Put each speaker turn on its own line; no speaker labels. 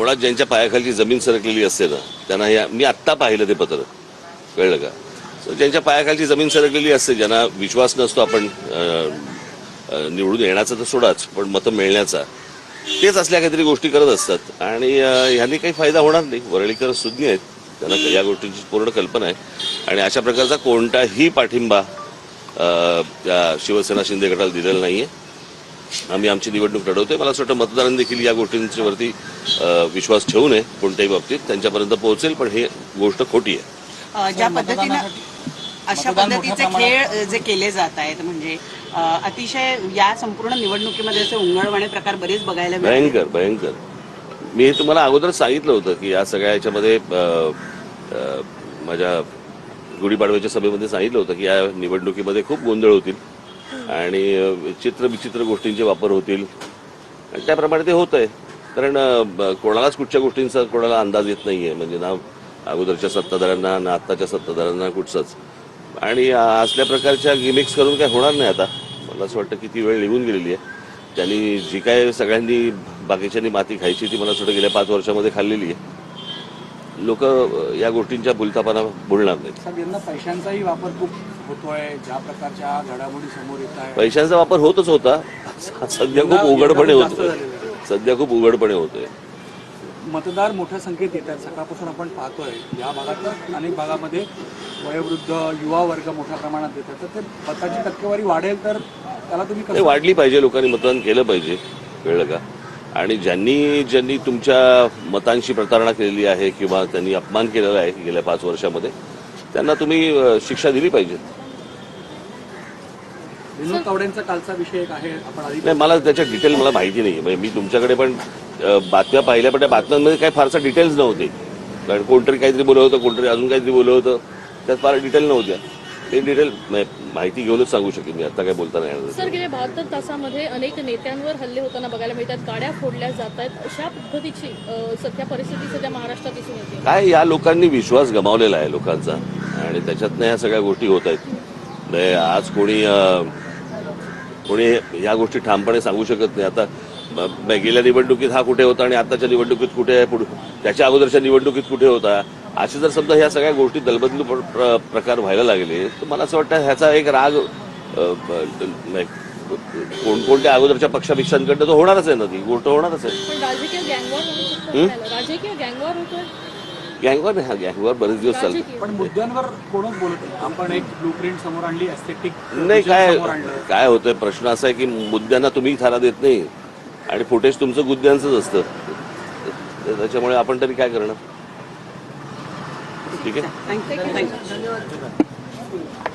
मुळात ज्यांच्या पायाखालची जमीन सरकलेली असते ना त्यांना या मी आत्ता पाहिलं ते पत्र. कळलं का? सो ज्यांच्या पायाखालची जमीन सरकलेली असते ज्यांना विश्वास नसतो आपण निवडून येण्याचा तर सोडाच पण मतं मिळण्याचा. तेच असल्या काहीतरी गोष्टी करत असतात. आणि ह्यांनी काही फायदा होणार नाही. वरळीकर सुज्ञ आहेत. त्यांना या गोष्टींची पूर्ण कल्पना आहे. आणि अशा प्रकारचा कोणताही पाठिंबा त्या शिवसेना शिंदे गटाला दिलेला नाही आहे आम्ही आमची निवडणूक लढवतोय. मला असं वाटतं मतदारांनी देखील या गोष्टींच्या वरती अं, विश्वास ठेवू नये कोणत्याही बाबतीत. त्यांच्यापर्यंत पोहोचेल पण हे गोष्ट खोटी आहे.
ज्या पद्धतीनं अशा पद्धतीचे खेळ जे केले जात आहेत म्हणजे अतिशय या संपूर्ण निवडणुकीमध्ये असे उंगळवाणे प्रकार बरेच बघायला
भयंकर भयंकर. मी हे तुम्हाला अगोदर सांगितलं होतं की या सगळ्या याच्यामध्ये माझ्या गुढीपाडव्याच्या सभेमध्ये सांगितलं होतं की या निवडणुकीमध्ये खूप गोंधळ होतील. आणि चित्र विचित्र गोष्टींचे वापर होतील. आणि त्याप्रमाणे ते होत आहे कारण कोणालाच कुठच्या गोष्टींचा कोणाला अंदाज येत नाहीये. म्हणजे ना अगोदरच्या सत्ताधाऱ्यांना ना आत्ताच्या सत्ताधाऱ्यांना कुठचंच. आणि असल्या प्रकारच्या गिमिक्स करून काय होणार नाही आता. मला असं वाटतं की ती वेळ निघून गेलेली आहे. त्यांनी जी काय सगळ्यांनी बाकीच्यांनी माती खायची ती मला असं वाटतं गेल्या पाच वर्षामध्ये खाल्लेली आहे. लोक या गोष्टींच्या बुलतापाना बोलणार नाहीत.
पैशांचाही वापर खूप होतोय ज्या प्रकारच्या घडामोडी समोर येत
पैशांचा वापर होतच होता. सध्या खूप उघडपणे होतोय. सध्या खूप उघडपणे होतोय.
मतदार मोठ्या संख्येत येत आहेत. सकाळपासून आपण पाहतोय या भागात अनेक भागामध्ये वयोवृद्ध युवा वर्ग मोठ्या प्रमाणात येतात तर ते मताची टक्केवारी वाढेल तर त्याला तुम्ही
वाढली पाहिजे लोकांनी मतदान केलं पाहिजे. कळलं का? आणि ज्यांनी ज्यांनी तुमच्या मतांशी प्रतारणा केलेली आहे किंवा त्यांनी अपमान केलेला आहे गेल्या पाच वर्षामध्ये त्यांना तुम्ही शिक्षा दिली पाहिजे.
विनोद तावडेंचा कालचा विषय एक आहे आपण आधी
नाही मला त्याच्या डिटेल मला माहिती नाही म्हणजे मी तुमच्याकडे पण बातम्या पाहिल्या पण त्या बातम्यांमध्ये काही फारसा डिटेल्स नव्हते. कारण कोणतरी काहीतरी बोलत होतं कोणतरी अजून काहीतरी बोलत होतं. त्यात फार डिटेल नव्हत्या. ते डिटेल माहिती घेऊनच सांगू शकेन मी आता काय बोलता नाही. येणार.
सर गेल्या बहात्तर तासामध्ये अनेक नेत्यांवर हल्ले होताना बघायला मिळतात गाड्या फोडल्या जात आहेत अशा पद्धतीची सध्या परिस्थिती सध्या महाराष्ट्रात दिसून येते.
काय या लोकांनी विश्वास गमावलेला आहे लोकांचा? आणि त्याच्यातनं ह्या सगळ्या गोष्टी होत आहेत. म्हणजे आज कोणी कोणी या गोष्टी ठामपणे सांगू शकत नाही. आता गेल्या निवडणुकीत हा कुठे होता आणि आताच्या निवडणुकीत कुठे आहे? पुढे त्याच्या अगोदरच्या निवडणुकीत कुठे होता? असे जर समजा ह्या सगळ्या गोष्टी दलबदलू प्र- प्र- प्रकार व्हायला लागले तर मला असं वाटतं ह्याचा एक राग कोणकोणत्या अगोदरच्या पक्षापेक्षांकडनं तो होणारच आहे ना ती गोष्ट होणारच आहे.
गँगवॉर
हा? गँगवर बरेच दिवस चालतो.
पण मुद्द्यांवर कोणच बोलत नाही. आपण एक ब्लू प्रिंट समोर आणली एस्थेटिक
नाही काय काय होतंय प्रश्न असा आहे की मुद्द्यांना तुम्ही थारा देत नाही. आणि फुटेज तुमचं गुद्द्यांचंच असतं. तर त्याच्यामुळे आपण तरी काय करणार? ठीक आहे.
Thank you thank you